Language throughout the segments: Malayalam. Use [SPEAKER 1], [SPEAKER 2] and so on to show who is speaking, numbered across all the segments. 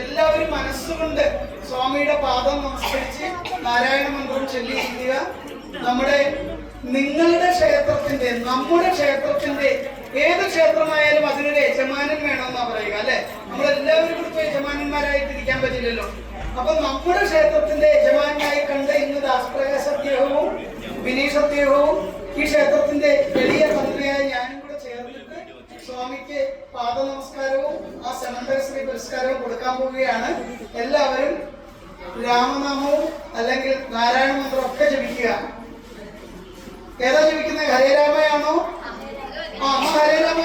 [SPEAKER 1] എല്ലാവരും മനസ്സുകൊണ്ട് സ്വാമിയുടെ പാദം നമസ്കരിച്ച് നാരായണ മന്ത്രം ചൊല്ലിയിരിക്കുക നമ്മുടെ നിങ്ങളുടെ ക്ഷേത്രത്തിന്റെ നമ്മുടെ ക്ഷേത്രത്തിന്റെ ഏത് ക്ഷേത്രമായാലും അതിനൊരു യജമാനൻ വേണമെന്നാ പറയുക അല്ലെ? നമ്മളെല്ലാവരും ഇപ്പൊ യജമാനന്മാരായിട്ട് ഇരിക്കാൻ പറ്റില്ലല്ലോ. അപ്പൊ നമ്മുടെ ക്ഷേത്രത്തിന്റെ യജമാനായി കണ്ട ഇന്ന് ദാസ്പ്രയ സത്യവും വിനീഷ് സത്യവും ഈ ക്ഷേത്രത്തിന്റെ വലിയ സ്വാമിക്ക് പാദ നമസ്കാരവും ആ സമന്തരശ്രീ പുരസ്കാരവും കൊടുക്കാൻ പോവുകയാണ്. എല്ലാവരും രാമനാമവും അല്ലെങ്കിൽ നാരായണ മന്ത്രം ഒക്കെ ജപിക്കുക. ഏതാ ജപിക്കുന്നത്? ഹരേരാമയാണോ ആ അമ്മ ഹരേരാമ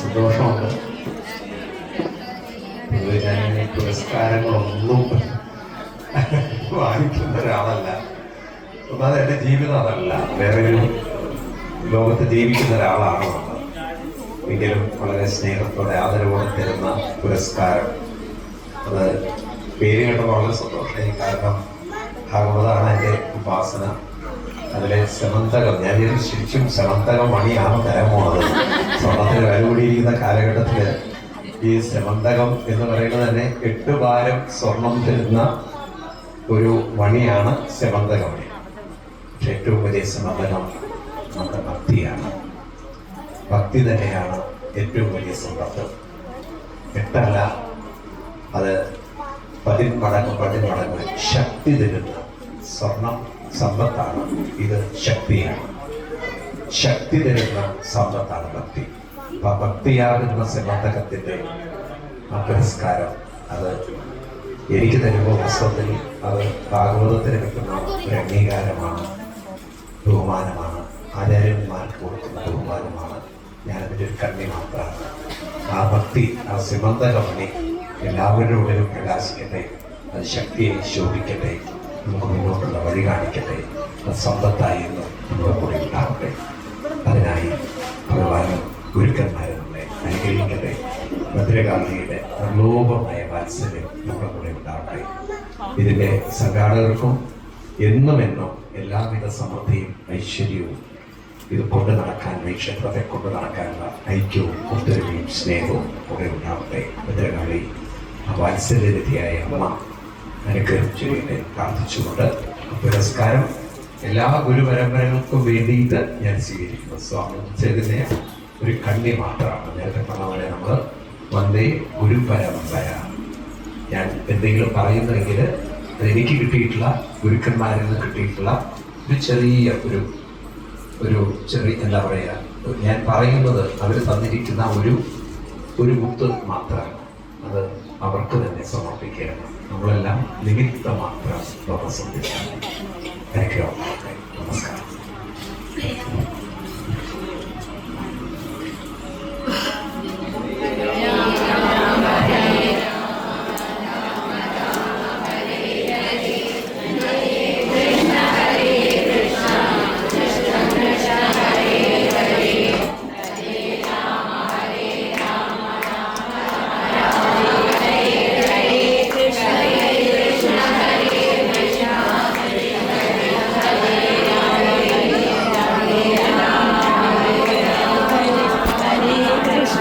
[SPEAKER 2] സന്തോഷമുണ്ട്. പുരസ്കാരങ്ങളൊന്നും വാങ്ങിക്കുന്ന ഒരാളല്ല. ഒന്നാമത് എന്റെ ജീവിതം അതല്ല. വേറെ ഒരു ലോകത്ത് ജീവിക്കുന്ന ഒരാളാണ് എങ്കിലും വളരെ സ്നേഹത്തോടെ ആദരവോടെ തരുന്ന പുരസ്കാരം. അത് പേര് കേട്ടപ്പോൾ വളരെ സന്തോഷമായി. കാരണം ഭാഗവതാണ് എന്റെ ഉപാസന. അതിലെ സമന്തകം ഞാൻ ശരിക്കും സമന്തകം മണിയാണ് തരാൻ പോണത്. സ്വർണത്തിന് വില കൂടിയിരിക്കുന്ന കാലഘട്ടത്തിൽ ഈ സമന്തകം എന്ന് പറയുന്നത് തന്നെ എട്ട് ഭാരം സ്വർണം തരുന്ന ഒരു മണിയാണ് സമന്തക പക്ഷെ ഏറ്റവും വലിയ സമന്തകം നമ്മുടെ ഭക്തിയാണ്. ഭക്തി തന്നെയാണ് ഏറ്റവും വലിയ സമ്പത്ത്. എട്ടല്ല അത് പതിന്മടങ്ങ് പതിന്മടങ്ങ് ശക്തി തരുന്ന സ്വർണം സമ്പത്താണ്. ഇത് ശക്തിയാണ്. ശക്തി തരുന്ന സമ്പത്താണ് ഭക്തി. ഭക്തിയാകുന്ന സമ്പത്തകത്തിന്റെ ആ പുരസ്കാരം അത് എനിക്ക് തരുമ്പോൾ വസ്ത്രത്തിൽ അത് ഭാഗവതത്തിന് കിട്ടുന്ന ഒരു അംഗീകാരമാണ് ബഹുമാനമാണ്. ആചാര്യന്മാർക്ക് കൊടുക്കുന്ന ബഹുമാനമാണ്. ഞാനതിന്റെ ഒരു കണ്ണി മാത്രമാണ്. ആ ഭക്തി ആ സിമന്ത സിമന്തകമണി എല്ലാവരുടെ ഉള്ളിലും പ്രകാശിക്കട്ടെ അത് ശക്തിയെ ശോഭിക്കട്ടെ നമുക്ക് മുന്നോട്ടുള്ള വഴി കാണിക്കട്ടെ അത് സമ്പത്തായി എന്ന് നമ്മുടെ കൂടെ ഉണ്ടാകട്ടെ ഭദ്രകാളിയുടെ പ്രലോഭമായ വാത്സല്യം നമ്മുടെ കൂടെ ഉണ്ടാവട്ടെ. ഇതിന്റെ സംഘാടകർക്കും എന്നും എന്നും എല്ലാവിധ സമൃദ്ധിയും ഐശ്വര്യവും ഇത് കൊണ്ട് നടക്കാൻ ക്ഷേത്രത്തെ കൊണ്ട് നടക്കാനുള്ള ഐക്യവും ഒത്തൊരുമയും സ്നേഹവും ഒക്കെ ഉണ്ടാവട്ടെ. ഭദ്രകാളി ആ വാത്സല്യനിധിയായ അമ്മ അനുഗ്രഹം ചെയ്യട്ടെ പ്രാർത്ഥിച്ചുകൊണ്ട് പുരസ്കാരം എല്ലാ ഗുരുപരമ്പരകൾക്കും വേണ്ടിയിട്ട് ഞാൻ സ്വീകരിക്കുന്നു. സ്വാമി ചെയ്തതിനെ ഒരു കണ്ണി മാത്രമാണ്. നേരത്തെ പറഞ്ഞ പോലെ നമ്മൾ വന്നേ ഒരു പരമ്പര. ഞാൻ എന്തെങ്കിലും പറയുന്നെങ്കിൽ എനിക്ക് കിട്ടിയിട്ടുള്ള ഗുരുക്കന്മാരിൽ നിന്ന് കിട്ടിയിട്ടുള്ള ഒരു ചെറിയ ഒരു ഒരു ചെറിയ എന്താ പറയുക ഞാൻ പറയുന്നത് അവർ തന്നിരിക്കുന്ന ഒരു ഒരു മുത്ത് മാത്രമാണ്. അത് അവർക്ക് തന്നെ സമർപ്പിക്കുകയാണ്. നമ്മളെല്ലാം നിമിത്തം മാത്രം ലോകം സംരക്ഷിക്കണം താങ്ക് യു